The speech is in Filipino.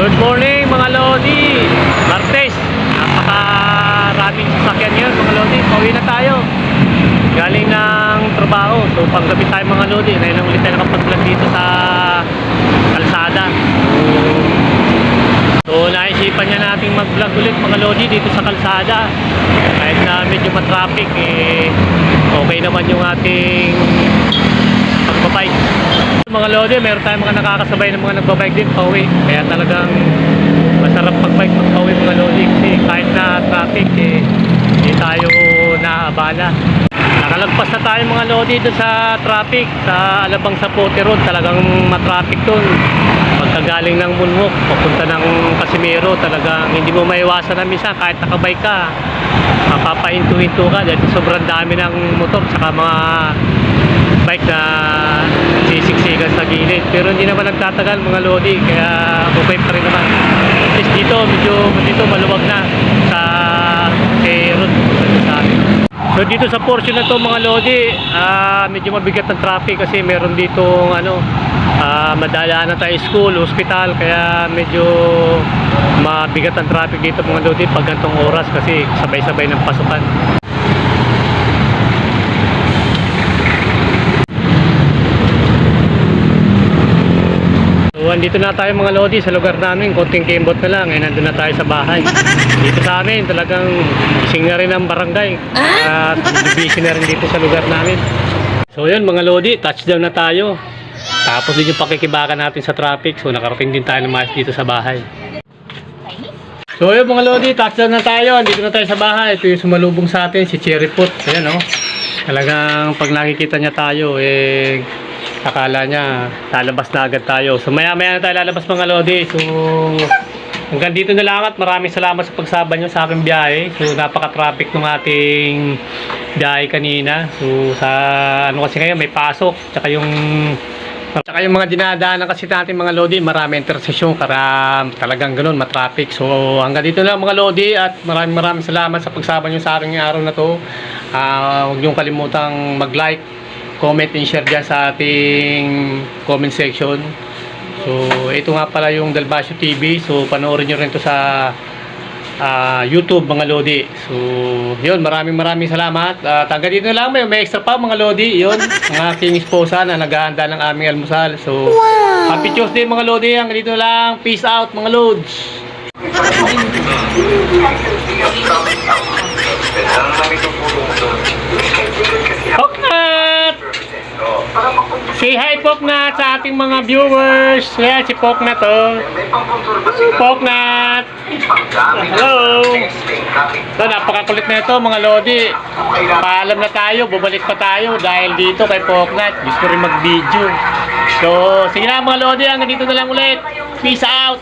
Good morning mga Lodi! Martes, napakaraming sasakyan ngayon mga Lodi. Pauwi na tayo. Galing ng trabaho. So panggabi tayo mga Lodi. Ngayon lang ulit tayo nakapag-vlog dito sa kalsada. So naisipan niya nating mag-vlog ulit mga Lodi dito sa kalsada. Kahit na medyo matraffic eh okay naman yung ating. Mga Lodi, meron tayong mga nakakasabay ng mga nagbabike din pauwi. Kaya talagang masarap pagbike magpauwi mga Lodi kasi kahit na traffic eh hindi tayo naabala. Nakalagpas na tayo mga Lodi doon sa traffic sa Alabang Sapote Road. Talagang matraffic doon. Pagkagaling ng Munmok, papunta ng Casimiro, talagang hindi mo maiwasan na minsan kahit nakabike ka. Mapapahinto-hinto ka dahil sobrang dami ng motor saka mga bike na gilid. Pero hindi naman nagtatagal mga Lodi, kaya okay pa rin naman. At least dito, medyo dito maluwag na sa kay road sa amin. So dito sa portion na to mga Lodi, ah, medyo mabigat ng traffic kasi meron dito ano, ah, madayaan na tayo school, hospital, kaya medyo mabigat ang traffic dito mga Lodi pag gantong oras kasi sabay-sabay ng pasukan. So, andito na tayo mga Lodi sa lugar namin. Konting kembot na lang. Eh, nandun na tayo sa bahay. Dito sa amin, talagang ising na rin ang barangay. At busy na rin dito sa lugar namin. So, yun mga Lodi, touchdown na tayo. Tapos din yung pakikibakan natin sa traffic. So, nakarating din tayo ng maayos dito sa bahay. So, yun mga Lodi, touchdown na tayo. Dito na tayo sa bahay. Ito yung sumalubong sa atin, si Cherry Pot. Ayan, oh. Talagang pag nakikita niya tayo, eh, akala niya lalabas na agad tayo. So maya maya na tayo lalabas mga Lodi. So hanggang dito na lang at maraming salamat sa pagsaba niyo sa aking biyahe. So napaka-traffic ng ating biyahe kanina. So sa ano kasi ngayon may pasok tsaka yung Tsaka yung mga dinadaanan kasi natin mga Lodi, marami intersesyon, karam, talagang ganun, matraffic. So hanggang dito na mga Lodi at maraming maraming salamat sa pagsama nyo sa aking araw na to. Ah, huwag niyong kalimutang mag-like, comment and share dyan sa ating comment section. So, ito nga pala yung Dalbasio TV. So, panoorin nyo rin to sa ah, YouTube mga Lodi. So, yun, maraming maraming salamat. At hanggang dito lang, may, may extra pa mga Lodi. Yun, ang aking esposa na naghahanda ng aming almusal. So, happy Tuesday mga Lodi. Hanggang dito lang. Peace out mga Lods. Poknat! Say hi Poknat sa ating mga viewers. Yan, si Poknat oh. Poknat! Hello! So, napakakulit na ito mga Lodi. Paalam na tayo, bubalik pa tayo dahil dito kay Poknat. Gusto rin mag-video. So, sige na mga Lodi, hanggang dito na lang ulit. Peace out!